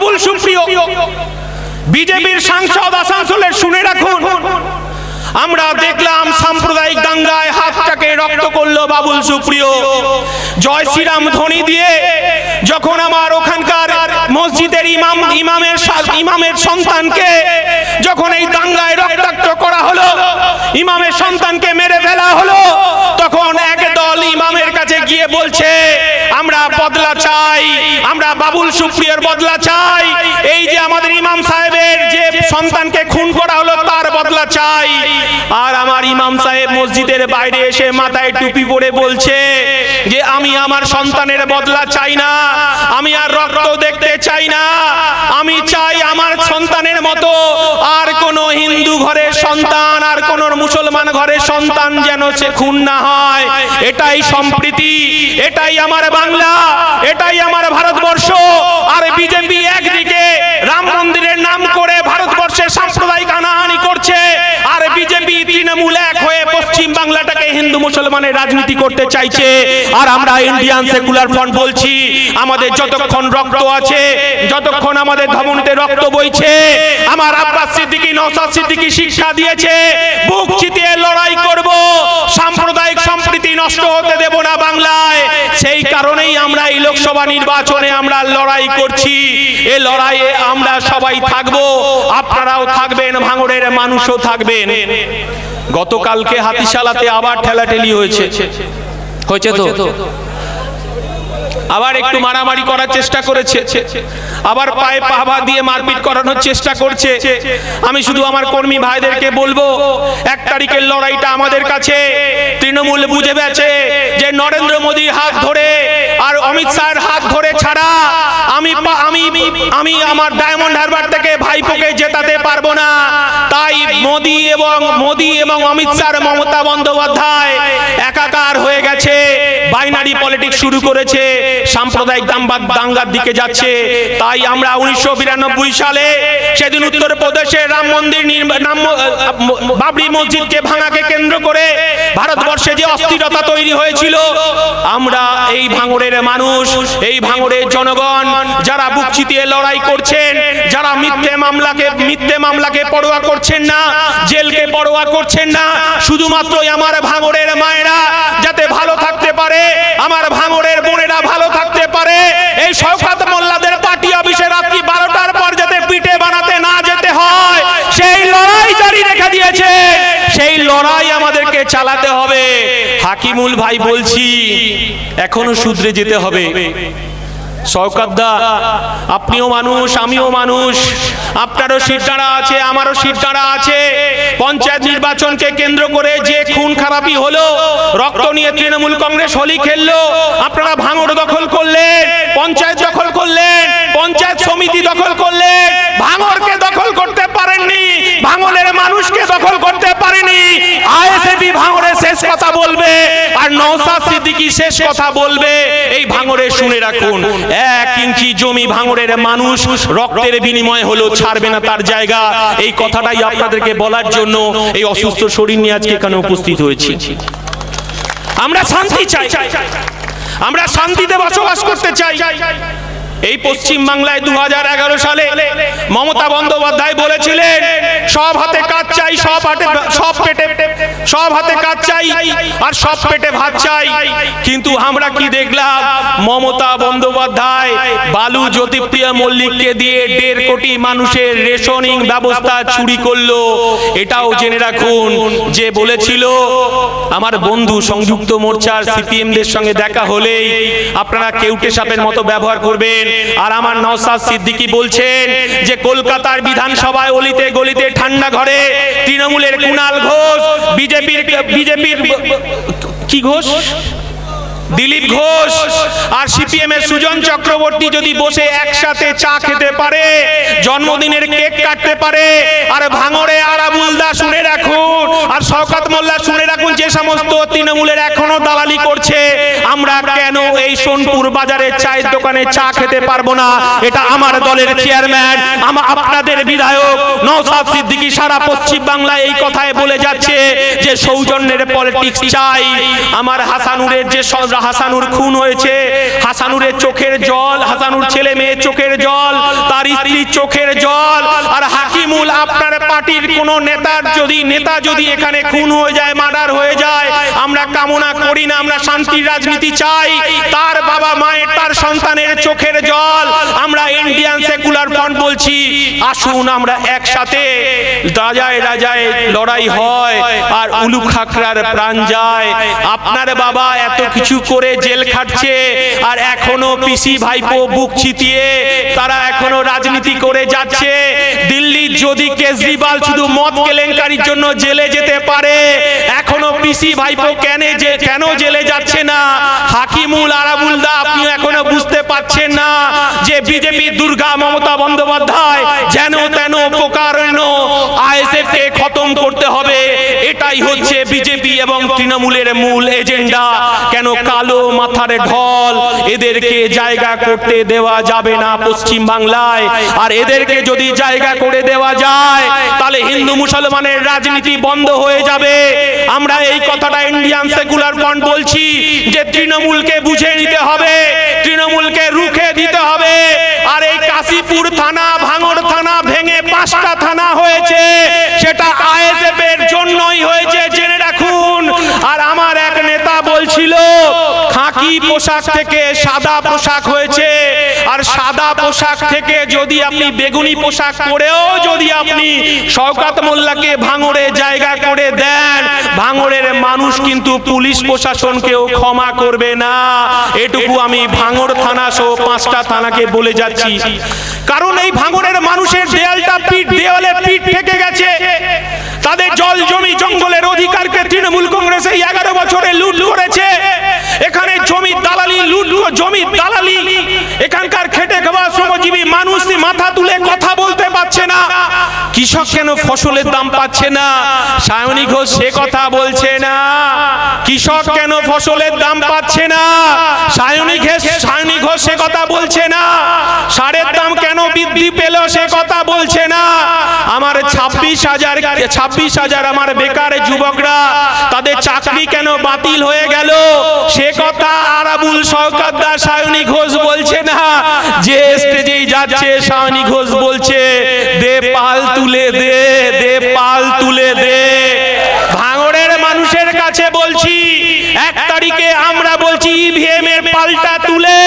বাবুল সুপ্রিয়। বিজেপির সাংসদ আসানসোলের শুনে রাখুন। আমরা দেখলাম সাম্প্রদায়িক দাঙ্গায় হাতটাকে রক্ত করল বাবুল, সুপ্রিয়। জয় শ্রীরাম ধ্বনি দিয়ে যখন আমার ওখানকার মসজিদের ইমাম, ইমামের ইমামের সন্তানকে যখন এই দাঙ্গায় রক্তাক্ত করা হলো, ইমামের সন্তানকে মেরে ফেলা হলো, তখন একদল ইমামের কাছে গিয়ে বলছে, আমরা বদলা চাই, আমরা বাবুল সুপ্রিয়র বদলা চাই। এই যে আমাদের ইমাম সাহেবের যে সন্তানকে খুন করা হলো বদলা চাই। আর আমার ইমাম সাহেব মসজিদের বাইরে এসে মাথায় টুপি পরে বলছে যে, আমি আমার সন্তানের বদলা চাই না। আমি আর রক্ত দেখতে চাই না। আমি চাই আমার সন্তানের মতো আর কোন হিন্দু ঘরের সন্তান আর কোন মুসলমান ঘরের সন্তান যেন সে খুন না হয়। এটাই সম্প্রীতি, এটাই আমার বাংলা, এটাই আমার ভারতবর্ষ। আর বিজেপি একদিকে রাম মন্দিরের নাম করে ভারতবর্ষের সাম্প্রদায়িক পশ্চিম বাংলাটাকে হিন্দু মুসলমানের রাজনীতি করতে চাইছে। আর আমরা ইন্ডিয়ান সেকুলার ফ্রন্ট বলছি, আমাদের যতক্ষণ রক্ত আছে, যতক্ষণ আমাদের ধমনীতে রক্ত বইছে, আমার আব্বাস সিদ্দিকী নওসাদ সিদ্দিকী শিক্ষা দিয়েছে, বুক চিতিয়ে লড়াই করব, সাম্প্রদায়িক সম্প্রীতি নষ্ট হতে দেব না বাংলায়। সেই কারণেই আমরা এই লোকসভা নির্বাচনে আমরা লড়াই করছি। এ লড়াইয়ে আমরা সবাই থাকব। আপনারাও থাকবেন ভাঙড়ের মানুষও থাকবেন। গতকালকে হাতিশালাতে আবার ঠেলাঠেলি হয়েছে। হয়েছে তো? আবার একটু মারামারি করার চেষ্টা করেছে। আবার পায়ে পাহা দিয়ে মারপিট করানোর চেষ্টা করছে। আমি শুধু আমার কর্মী ভাইদেরকে বলব, এক তারিখের লড়াইটা আমাদের কাছে। তৃণমূল বুঝে গেছে যে নরেন্দ্র মোদীর হাত ধরে আর অমিত শাহের হাত ধরে ছাড়া আমি আমি আমি আমার ডায়মন্ড হারবার থেকে ভাইপোকে জেতাতে পারব না। তাই মোদী এবং মোদী এবং অমিত শাহ মমতা বন্দ্যোপাধ্যায় একাকার হয়ে গেছে। বাইনারি পলিটিক্স শুরু করেছে। সাম্প্রদায়িক দাম্বাদ দাঙ্গার দিকে যাচ্ছে। তাই আমরা উনিশশো বিরানব্বই সালে সেদিন উত্তরপ্রদেশে রাম মন্দির বাবরি মসজিদকে ভাঙাকে কেন্দ্র করে ভারতবর্ষে যে অস্থিরতা তৈরি হয়েছিল, আমরা এই ভাঙড়ের মানুষ, এই ভাঙড়ের জনগণ, যারা বুক চিতিয়ে লড়াই করছেন, যারা মিথ্যে মামলাকে মিথ্যে মামলাকে পরোয়া করছেন না, জেলকে পরোয়া করছেন না, শুধুমাত্রই আমার ভাঙড়ের মায়েরা যাতে ভালো থাকতে পারে, আমার ভাঙড়ের বোনেরা ভালো থাকতে পারে। এই শওকাত মোল্লাদের পার্টি অফিসে রাত্রি বারোটার পর যাতে পিঠে বানাতে না যেতে হয় সেই লড়াই জারি রেখে দিয়েছে। সেই লড়াই আমাদেরকে চালাতে হবে। হাকিমুল ভাই বলছি এখনও শুধরে যেতে হবে। সৌকাদ্দা আপনিও মানুষ, আমিও মানুষ। আপনারও সিটদাঁড়া আছে, আমারও সিটদাঁড়া আছে। পঞ্চায়েত নির্বাচনকে কেন্দ্র করে যে খুন খারাপি হলো, রক্ত নিয়ে তৃণমূল কংগ্রেস হোলি খেললো, আপনারা ভাঙড় দখল করলেন, পঞ্চায়েত দখল করলেন, পঞ্চায়েত সমিতি দখল করলেন। ভাঙড়কে দখল করতে পারেননি, ভাঙড়ের মানুষকে দখল করতে পারেনি আইএসএবি ভাঙড়ে শেষ কথা বলবে আর নওসাদ সিদ্দিকী শেষ কথা বলবে। এই ভাঙড়ে শুনে রাখুন, এক ইঞ্চি জমি ভাঙড়ের মানুষ রক্তের বিনিময় হলো ছাড়বে না তার জায়গা। এই কথাটাই আপনাদেরকে বলার জন্য এই অসুস্থ শরীর নিয়ে আজকে এখানে উপস্থিত হয়েছি। আমরা শান্তি চাই। আমরা শান্তিতে বসবাস করতে চাই। এই পশ্চিম বাংলায় দু সালে মমতা বন্দ্যোপাধ্যায় বলেছিলেন, সব হাতে কাজ চাই, সব হাতে, সব পেটে সব হাতে কাজ চাই আর সব পেটে ভাত চাই। কিন্তু আমরা কি দেখলাম? মমতা বন্দ্যোপাধ্যায়, বালু জ্যোতিপ্রিয়া মল্লিককে দিয়ে দেড় কোটি মানুষের রেশনিং ব্যবস্থা চুরি করল। এটাও জেনে রাখুন, যে বলেছিল, আমার বন্ধু সংযুক্ত মোর্চার সিপিএমদের সঙ্গে দেখা হলেই আপনারা কেউটে সাপের মতো ব্যবহার করবেন। আর আমার নওসাদ সিদ্দিকি বলছেন যে, কলকাতার বিধানসভায় অলিতে গলিতে ঠান্ডা ঘরে তৃণমূলের কুণাল ঘোষ বিজেপির বিজেপির কি ঘোষ? দিলীপ ঘোষ আর সিপিএম এর সুজন চক্রবর্তী যদি বসে একসাথে চা খেতে পারে, জন্মদিনের কেক কাটতে পারে, আর ভাঙড়ে আরাবুলদা শুনে রাখুন, আর শওকাত মোল্লা শুনে রাখুন, যে সমস্ত তৃণমূলের এখনও দালালি করছে, আমরা কেন এই সোনপুর বাজারে চায়ের দোকানে চা খেতে পারব না? এটা আমার দলের চেয়ারম্যান আমার আপনাদের বিধায়ক নওসাদ সিদ্দিকী সারা পশ্চিম বাংলায় এই কথায় বলে যাচ্ছে যে সৌজন্যের পলিটিক্স চাই। আমার হাসানুরের যে হাসানুর খুন হয়েছে। হাসানুরের চোখের জল, হাসানুর ছেলে মেয়ের চোখের জল, তার স্ত্রীর চোখের জল, আর হাকিমুল আপনার পার্টির কোন নেতার যদি, নেতা যদি এখানে খুন হয়ে যায়, মার্ডার হয়ে যায়, আমরা কামনা করি না, আমরা শান্তির রাজনীতি চাই। তার বাবা মায়ের, তার সন্তানের চোখের জল। আমরা ইন্ডিয়ান সেকুলার ফ্রন্ট বলছি, আসুন আমরা একসাথে রাজায় রাজায় লড়াই হয় আর উলু খাকরার প্রাণ যায়। আপনার বাবা এত কিছু করে জেল খাটছে আর এখনও পিসি ভাইপো বুক চিতিয়ে তারা এখনও রাজনীতি করে যাচ্ছে। যদি কেজরিওয়াল শুধু মদ কেলেঙ্কারির জন্য জেলে যেতে পারে এখনও পিসি ভাইপো কেন যে কেন জেলে যাচ্ছে না? হাকিমুল আরাবুল দা আপনি এখনও বুঝতে পারছেন না যে বিজেপি দুর্গা মমতা বন্দ্যোপাধ্যায় যেন তেন প্রকারণ আইএসএফ খতম করতে হবে, এটাই হচ্ছে বিজেপি এবং তৃণমূলের মূল এজেন্ডা। কেন কালো মাথার ঢল, এদেরকে জায়গা করতে দেওয়া যাবে না পশ্চিম বাংলায় আর এদেরকে যদি জায়গা করে দেওয়া যায় হিন্দু মুসলমানের রাজনীতি বন্ধ হয়ে যাবে। আমরা এই কথাটা ইন্ডিয়ান সেকুলার ফ্রন্ট বলছি যে তৃণমূলকে বুঝে নিতে হবে, তৃণমূলকে রুখে দিতে হবে। আর এই কাশীপুর থানা ভাঙড় থানা ভেঙে পাঁচটা থানা হয়েছে, সেটা আইএসএফ এর জন্যই হয়েছে, জেনে রাখুন। আর আমার এক নেতা বলছিল খাকি পোশাক থেকে সাদা পোশাক হয়েছে। আর সাদা পোশাক থেকে যদি আপনি বেগুনি পোশাক পরেও যদি আপনি শওকাত মোল্লাকে ভাঙড়ে জায়গা করে দেন ভাঙড়ের মানুষ কিন্তু পুলিশ প্রশাসনকেও ক্ষমা করবে না। এটুকু আমি ভাঙড় থানা সহ পাঁচটা থানাকে বলে যাচ্ছি। কারণ এই ভাঙড়ের মানুষের দেয়ালটা পিঠ দেওয়ালে পিঠ থেকে গেছে। তাদের জল জমি জঙ্গলের অধিকারকে তৃণমূল কংগ্রেস এই এগারো বছরে লুট করেছে। এখানে জমি দালালি, লুট জমি দালালি। এখানকার খেটে খাওয়া শ্রমজীবী মানুষ মাথা তুলে কথা বলতে পারছে না। কৃষক কেন ফসলের দাম পাচ্ছে না? সায়নী ঘোষ সে কথা বলছে না। কৃষক কেন ফসলের দাম পাচ্ছে না? সায়নী ঘোষ সায়নী ঘোষ সে কথা বলছে না। সারের দাম কেন বৃদ্ধি পেল সে কথা বলছে না? ছাব্বিশ হাজার ছাব্বিশ হাজার আমার বেকার যুবকরা তাদের চাকরি কেন বাতিল হয়ে গেল? সে কথা আরাবুল সরকার দা সায়নী ঘোষ বলছে না যে স্টেজেই যাচ্ছে সায়নী ঘোষ বলছে দে পাল তুলে দে দে পাল তুলে দে। ভাঙড়ের মানুষের কাছে বলছি এক তারিখে আমরা বলছি ইভিএম এর পাল্টা তুলে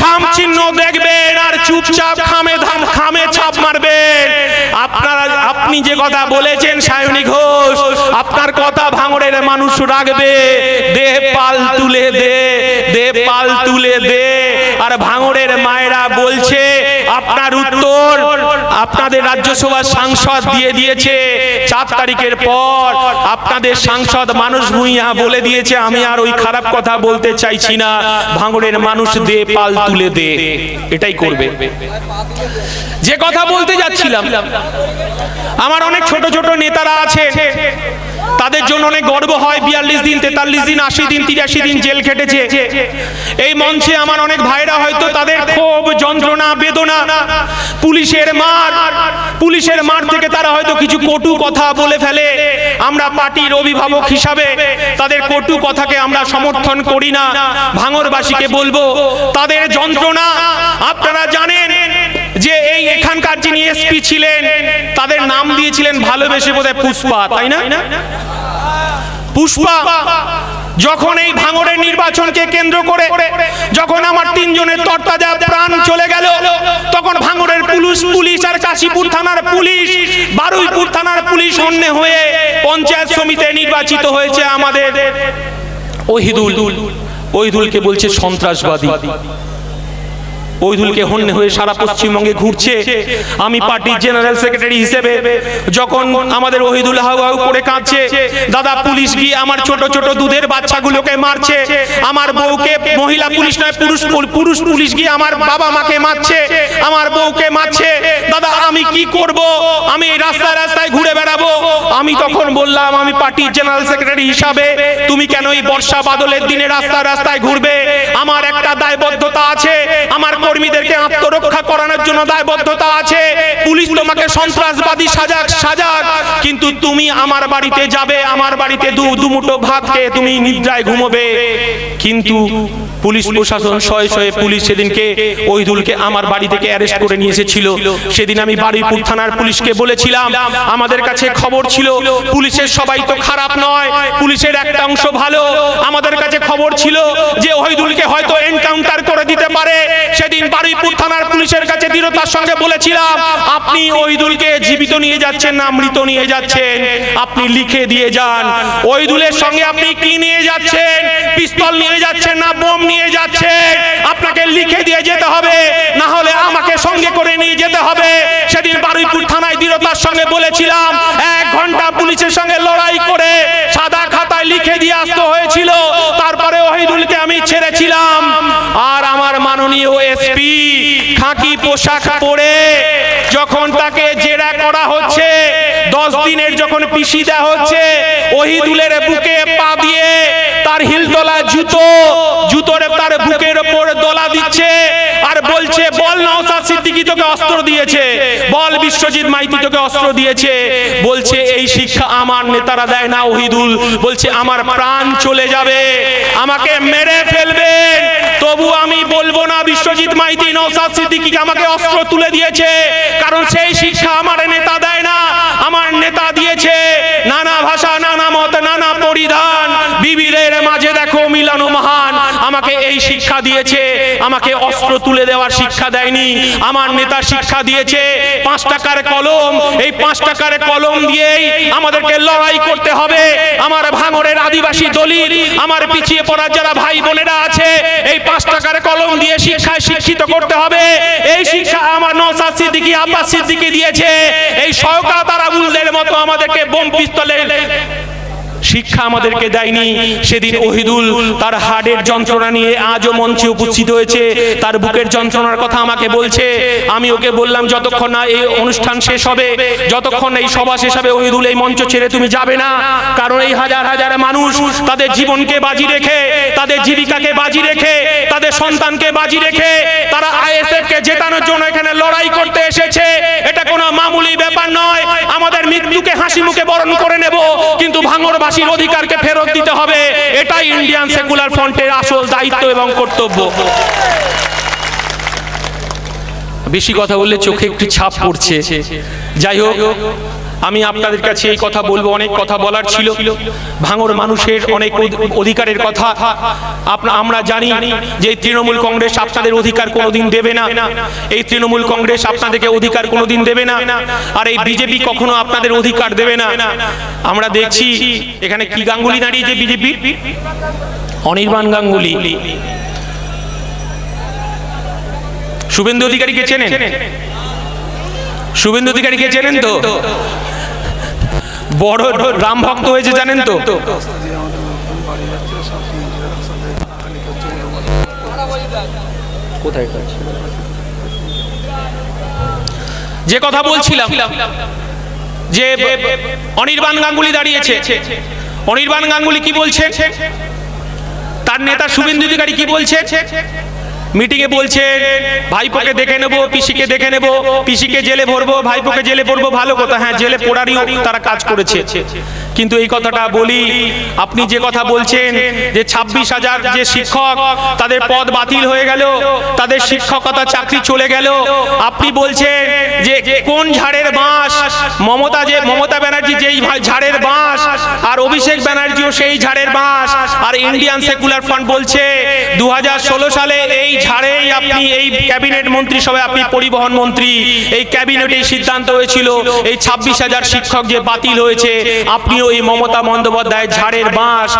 খাম চিহ্ন দেখবেন আর চুপচাপ কথা বলেছেন সায়নী ঘোষ। আপনার কথা ভাঙড়ের মানুষ রাখবে। দে পাল তুলে দে দে পাল তুলে দে। আর ভাঙড়ের মায়েরা বলছে, আপনার উত্তর আপনাদের রাজ্যসভার সাংসদ দিয়ে দিয়েছে। চার তারিখের পর আপনাদের সাংসদ মানুষ ভুইয়া বলে দিয়েছে, আমি আর ওই খারাপ কথা বলতে চাইছি না। ভাঙড়ের মানুষ দে পাল তুলে দে। এটাই করবে। যে কথা বলতে যাচ্ছিলাম, আমার অনেক ছোট ছোট নেতারা আছে তাদের জন্য অনেক গর্ব হয়, বিয়াল্লিশ দিন, তেতাল্লিশ দিন, আশি দিন, তিরাশি দিন জেল খেটেছে। এই মঞ্চে আমার অনেক ভাইরা হয়তো তাদের ক্ষোভ, যন্ত্রণা, বেদনা, পুলিশের মার পুলিশের মার থেকে তারা হয়তো কিছু কটু কথা বলে ফেলে। আমরা পার্টির অভিভাবক হিসাবে তাদের কটু কথাকে আমরা সমর্থন করি না। ভাঙরবাসীকে বলব, তাদের যন্ত্রণা, আপনারা জানেন এই এখানকার যিনি এসপি ছিলেন, তাদের নাম দিয়েছিলেন ভালোবেসে বোধহয় পুষ্পা, তাই না? পুষ্পা, যখন এই ভাঙড়ের নির্বাচনকে কেন্দ্র করে, যখন আমার তিনজনের তরতাজা প্রাণ চলে গেল, তখন ভাঙড়ের পুলিশ পুলিশ আর কাশীপুর থানার পুলিশ, বারুইপুর থানার পুলিশ অন্য হয়ে পঞ্চায়েত সমিতি নির্বাচিত হয়েছে আমাদের ওহিদুল। ওহিদুলকে বলছে সন্ত্রাসবাদী। ওইদুলকে হন্যে হয়ে সারা পশ্চিমবঙ্গে ঘুরছে। আমি পার্টির জেনারেল সেক্রেটারি হিসেবে যখন আমাদের ওহিদুল হাউ হাউ করে কাঁদছে দাদা পুলিশ গিয়ে আমার ছোট ছোট দুধের বাচ্চাগুলোকে মারছে আমার বউকে মহিলা পুলিশ নয় পুরুষ পুরুষ পুলিশ গিয়ে আমার বাবা মাকে মারছে আমার বউকে মারছে। দাদা আমি কি করব আমি রাস্তায় রাস্তায় ঘুরে বেড়াবো আমি তখন বললাম আমি পার্টির জেনারেল সেক্রেটারি হিসাবে তুমি কেন এই বর্ষা বাদলের দিনে রাস্তায় রাস্তায় ঘুরবে আমার একটা দায়বদ্ধতা আছে আমার কর্মীদেরকে আত্মরক্ষা করানোর জন্য দায়বদ্ধতা আছে। পুলিশ তোমাকে সন্ত্রাসবাদী সাজাক সাজাক। কিন্তু তুমি আমার বাড়িতে যাবে, আমার বাড়িতে দু দুমুটো ভাত খেয়ে তুমি নিদ্রায় ঘুমোবে। কিন্তু পুলিশ প্রশাসন শয়ে শয়ে পুলিশ সেদিনকে ওইদুলকে আমার বাড়ি থেকে অ্যারেস্ট করে নিয়ে এসেছিল। সেদিন আমি বারুইপুর থানার পুলিশকে বলেছিলাম, আমাদের কাছে খবর ছিল, পুলিশের সবাই তো খারাপ নয়, পুলিশের একটা অংশ ভালো। আমাদের কাছে খবর ছিল যে ওহিদুলকে হয়তো এনকাউন্টার করে দিতে পারে। সেদিন বারুইপুর থানার পুলিশের কাছে দৃঢ়তার সঙ্গে বলেছিলাম, আপনি ওহিদুলকে জীবিত নিয়ে যাচ্ছেন না, মৃত নিয়ে যাচ্ছেন, আপনি লিখে দিয়ে যান। ওহিদুলের সঙ্গে আপনি কি নিয়ে যাচ্ছেন? পিস্তল নিয়ে যাচ্ছেন না, বোম নিয়ে যাচ্ছেন? আপনাকে লিখে দিয়ে যেতে হবে, না হলে আমাকে সঙ্গে করে নিয়ে যেতে হবে। সেদিন বারুইপুর থানায় দৃঢ়তার সঙ্গে বলেছিলাম, এক ঘণ্টা পুলিশের সঙ্গে লড়াই করে সাদা খাতায় লিখে দিয়ে আসতে হয়েছিল। তারপরে ওহিদুলকে আমি ছেড়েছিলাম। মাননীয় এসপি খাকি পোশাক পরে যখন তাকে জেরা করা হচ্ছে, দশ দিনের যখন পিসি দেওয়া হচ্ছে, ওহিদুলের বুকে পা দিয়ে তার হিলতলা জুতো, জুতোর তার বুকের ওপর দোলা দিচ্ছে আর বলছে, বল সিদ্দিকী তোকে অস্ত্র দিয়েছে। বল বিশ্বজিৎ মাইতি তোকে অস্ত্র দিয়েছে। বলছে, এই শিক্ষা আমার নেতারা দেয় না, ওহিদুল। বলছে, আমার প্রাণ চলে যাবে। আমাকে মেরে ফেলবেন তবু আমি বলব না, বিশ্বজিৎ মাইতি নওসাদ সিদ্দিকীকে আমাকে অস্ত্র তুলে দিয়েছে। কারণ সেই শিক্ষা আমার নেতা দেয় না, আমার নেতা দিয়েছে। নানা ভাষা, নানা মত, নানা পরিধান। বিবিধের মাঝে দেখো মিলানো মহান আমাকে এই শিক্ষা দিয়েছে আমাকে অস্ত্র তুলে দেওয়ার শিক্ষা দেয়নি আমার নেতা শিক্ষা দিয়েছে পাঁচ টাকার কলম এই পাঁচ টাকার কলম দিয়েই আমাদেরকে লড়াই করতে হবে আমার ভাঙরের আদিবাসী দলিল আমার পিছিয়ে পড়া যারা ভাই বোনেরা আছে এই পাঁচ টাকার কলম দিয়ে শিক্ষায় শিক্ষিত করতে হবে এই শিক্ষা আমার নৌসাদ সিদ্দিকী আব্বাস সিদ্দিকী দিয়েছে এই আর আবুলদের মতো আমাদেরকে বোম পিস্তলের শিক্ষা আমাদেরকে দেয়নি। সেদিন ওহিদুল তার হাড়ের যন্ত্রণা নিয়ে আজও মঞ্চে উপস্থিত হয়েছে। তার বুকের যন্ত্রণার কথা আমাকে বলছে। আমি ওকে বললাম, যতক্ষণ না এই অনুষ্ঠান শেষ হবে, যতক্ষণ এই সভা শেষ হবে, ওহিদুল, এই মঞ্চ ছেড়ে তুমি যাবে না। কারণ এই হাজার হাজার মানুষ তাদের জীবনকে বাজি রেখে, তাদের জীবিকাকে বাজি রেখে, তাদের সন্তানকে বাজি রেখে, তারা আইএসএফ কে জেতানোর জন্য এখানে লড়াই করতে এসেছে। কোনো মামুলি ব্যাপার নয়। আমাদের মৃত্যুকে হাসি মুখে বরণ করে নেব, কিন্তু ভাঙড়বাসীর অধিকারকে ফেরত দিতে হবে। এটাই ইন্ডিয়ান সেকুলার ফ্রন্টের আসল দায়িত্ব এবং কর্তব্য। বেশি কথা বললে চোখে একটু ছাপ পড়ছে। যাই হোক আমি আপনাদের কাছে এই কথা বলব, অনেক কথা বলার ছিল। ভাঙর মানুষের অনেক অধি- অধিকারের কথা। আমরা জানি যে তৃণমূল কংগ্রেস আপনাদের অধিকার কোনোদিন দেবে না। এই তৃণমূল কংগ্রেস আপনাদেরকে অধিকার কোনোদিন দেবে না। আর এই বিজেপি কখনো আপনাদের অধিকার দেবে না। আমরা দেখছি এখানে কি গাঙ্গুলি দাঁড়িয়েছে বিজেপি? অনির্বাণ গাঙ্গুলি। শুভেন্দু অধিকারীকে চেনেন? শুভেন্দু অধিকারীকে চেনেন তো? বড় রাম ভক্ত হয়েছে জানেন তো? যে কথা বলছিলাম যে অনির্বাণ গাঙ্গুলি দাঁড়িয়েছে। অনির্বাণ গাঙ্গুলি কি বলছে তার নেতা শুভেন্দু অধিকারী কি বলছে মিটিংয়ে বলছে ভাইপোকে দেখে নেব, পিসিকে দেখে নেব, পিসিকে জেলে ভরবো, ভাইপোকে জেলে পড়ব, ভালো কথা হ্যাঁ জেলে পড়ারই তারা কাজ করেছে। কিন্তু এই কথাটা বলি আপনি যে কথা বলছেন যে ছাব্বিশ হাজার যে শিক্ষক তাদের পদ বাতিল হয়ে গেল তাদের শিক্ষকতা চাকরি চলে গেল। আপনি বলছেন যে কোন ঝাড়ের বাঁশ? মমতা যে মমতা ব্যানার্জি যেই ঝাড়ের বাঁশ আর অভিষেক ব্যানার্জিও সেই ঝাড়ের বাঁশ আর ইন্ডিয়ান সেকুলার ফ্রন্ট বলছে দু হাজার ষোলো সালে এই ঝাড়েই আপনি এই ক্যাবিনেট মন্ত্রী সভায় আপনি পরিবহন মন্ত্রী এই ক্যাবিনেটে সিদ্ধান্ত হয়েছিল এই ছাব্বিশ হাজার শিক্ষক যে বাতিল হয়েছে আপনিও এই মমতা বন্দ্যোপাধ্যায় ঝাড়ের বাঁশ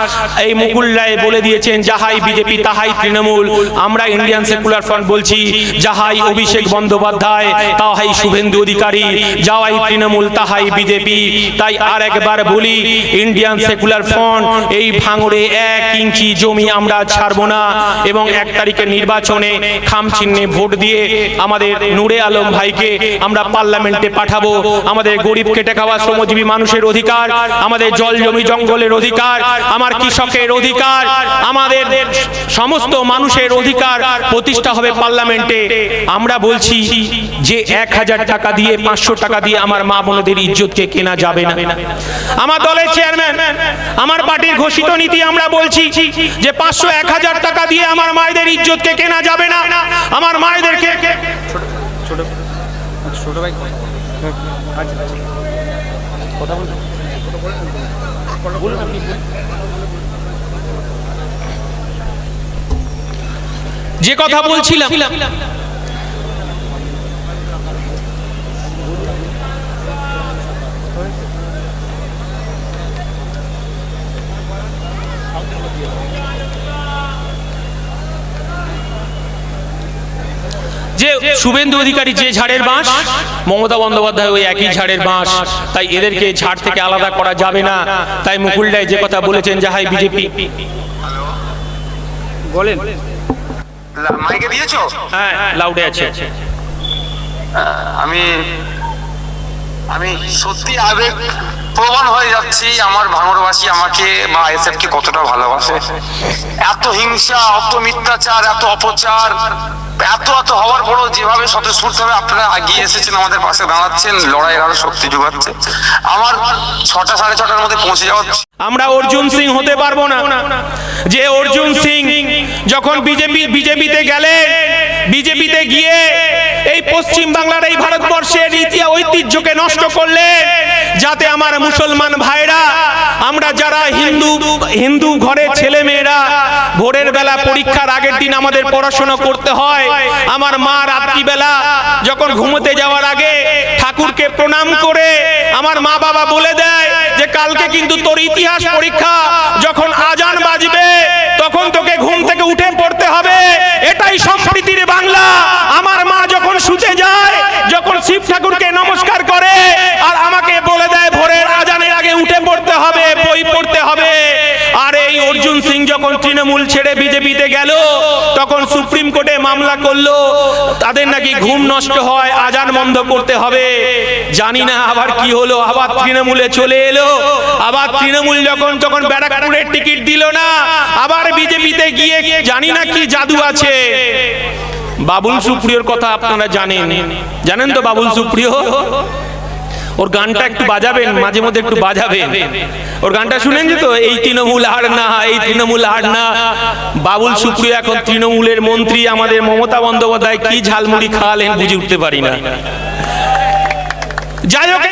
এই মুকুল রায় বলে দিয়েছেন, যাহাই বিজেপি, তাহাই তৃণমূল। আমরা ইন্ডিয়ান সেকুলার ফ্রন্ট বলছি, যাহাই অভিষেক বন্দ্যোপাধ্যায়, তাহাই শুভেন্দু অধিকারী। যাওয়াই তৃণমূল, তাহাই বিজেপি। তাই আর একবার বলি ইন্ডিয়ান সেকুলার ফ্রন্ট এই ভাঙড়ে এক ইঞ্চি জমি আমরা ছাড়বো না এবং এক তারিখের নির্বাচনে খাম চিহ্নে ভোট দিয়ে আমাদের নূরে আলম ভাইকে আমরা পার্লামেন্টে পাঠাবো। আমাদের গরিব খেটে খাওয়া শ্রমজীবী মানুষের অধিকার, আমাদের জল জমি জঙ্গলের অধিকার আমার কৃষকের অধিকার আমাদের সমস্ত মানুষের অধিকার প্রতিষ্ঠা হবে পার্লামেন্টে। আমরা বলছি যে এক হাজার টাকা দিয়ে পাঁচশো টাকা দিয়ে আমার মা বোনদের ইজ্জতকে কেনা যাবে না। আমার দলের চেয়ারম্যান আমার পার্টির ঘোষিত নীতি আমরা বলছি যে পাঁচশো এক হাজার টাকা দিয়ে আমার মায়েদের ইজ্জতকে কেনা যাবে না। আমার মায়েদেরকে ছোট ভাই আচ্ছা আচ্ছা কথা বলতে বলুন আপনি। যে কথা বলছিলাম যে শুভেন্দু অধিকারী যে ঝাড়ের বাঁশ মমতা বন্দ্যোপাধ্যায় ওই একই ঝাড়ের বাঁশ। তাই এদেরকে ঝাড় থেকে আলাদা করা যাবে না। তাই মুকুল রায় যে কথা বলেছেন যাহাই বিজেপি। বলেন। মাইকে দিয়েছ? হ্যাঁ লাউডে আছে। আমি আমি সত্যি আবেগ প্রবণ হয়ে যাচ্ছি। আমার ভাঙরবাসী আমাকে বা এসএফ কে কতটা ভালোবাসে। এত হিংসা এত মিথ্যাচার এত অপচার। এত এত হওয়ার পরও যেভাবে স্বতঃস্ফূর্তভাবে আপনারা এগিয়ে এসেছেন, আমাদের পাশে দাঁড়াচ্ছেন, লড়াইয়ের আরও শক্তি যোগাচ্ছে, আমার ছটা সাড়ে ছটার মধ্যে পৌঁছে যাওয়া আমরা অর্জুন সিং হতে পারব না। যে অর্জুন সিং যখন বিজেপি বিজেপিতে গেলেন বিজেপিতে গিয়ে এই পশ্চিম বাংলার এই ভারতবর্ষের ইতিহাস ঐতিহ্যকে নষ্ট করলেন, যাতে আমার মুসলমান ভাইরা, আমরা যারা হিন্দু হিন্দু ঘরের ছেলে মেয়েরা ভোরের বেলা পরীক্ষার আগের দিন আমাদের পড়াশোনা করতে হয়, আমার মা রাত্রিবেলা যখন ঘুমোতে যাওয়ার আগে ঠাকুরকে প্রণাম করে আমার মা বাবা বলে দেয় যে, কালকে কিন্তু তোর ইতিহাস পরীক্ষা, যখন আজান বাজবে, তখন তোকে ঘুম থেকে উঠে পড়তে হবে এটাই সম্প্রীতির বাংলা আমার মা যখন শুতে যায় যখন শিব ঠাকুরকে নমস্কার করে আর আমাকে বলে দেয় ভোরের আজানের আগে উঠে পড়তে হবে বই পড়তে হবে আর এই অর্জুন সিং যখন তৃণমূল ছেড়ে বিজেপিতে গেল, তখন সুপ্রিম কোর্টে মামলা করল। তাদের নাকি ঘুম নষ্ট হয়, আজান বন্ধ করতে হবে। জানি না আবার কি হলো, আবার তৃণমূলে চলে এলো। আবার তৃণমূল যখন তখন ব্যারাকপুরের টিকিট দিল না, আবার বিজেপিতে গিয়ে জানি না কি জাদু আছে। বাবুল সুপ্রিয়র কথা আপনারা জানেন। জানেন তো বাবুল সুপ্রিয়? ওর গানটা একটু বাজাবেন, মাঝে মধ্যে একটু বাজাবেন। ওর গানটা শুনেন যে তো, এই তৃণমূল হার না, এই তৃণমূল হার না। বাবুল সুপ্রিয় এখন তৃণমূলের মন্ত্রী, আমাদের মমতা বন্দ্যোপাধ্যায় কি ঝালমুড়ি খাওয়ালেন বুঝে উঠতে পারি না। যাই হোক